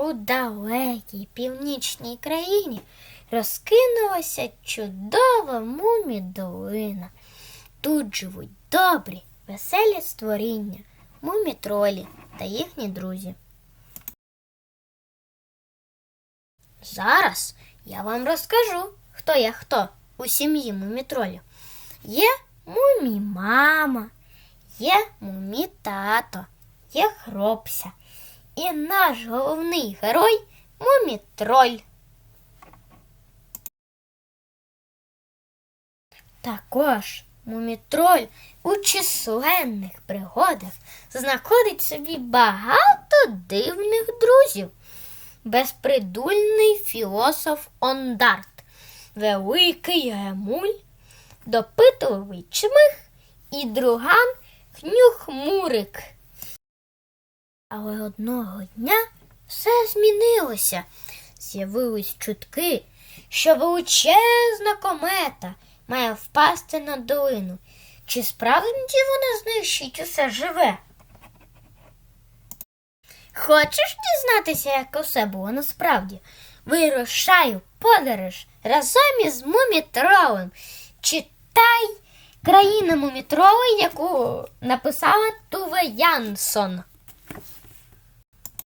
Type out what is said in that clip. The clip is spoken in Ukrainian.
У далекій північній країні розкинулася чудова мумідолина. Тут живуть добрі, веселі створіння, мумітролі та їхні друзі. Зараз я вам розкажу, хто є хто у сім'ї мумітролів. Є мумі-мама, є мумі-тато, є хропся. І наш головний герой мумітроль. Також мумітроль у численних пригодах знаходить собі багато дивних друзів. Безпридульний філософ Ондарт, великий гемуль, допитливий чмих і друган хнюхмурик. Але одного дня все змінилося. З'явились чутки, що величезна комета має впасти на долину. Чи справді вона знищить усе живе? Хочеш дізнатися, як усе було насправді? Вирушаю подорож разом із мумітролем. Читай країна мумітроли, яку написала Туве Янсон.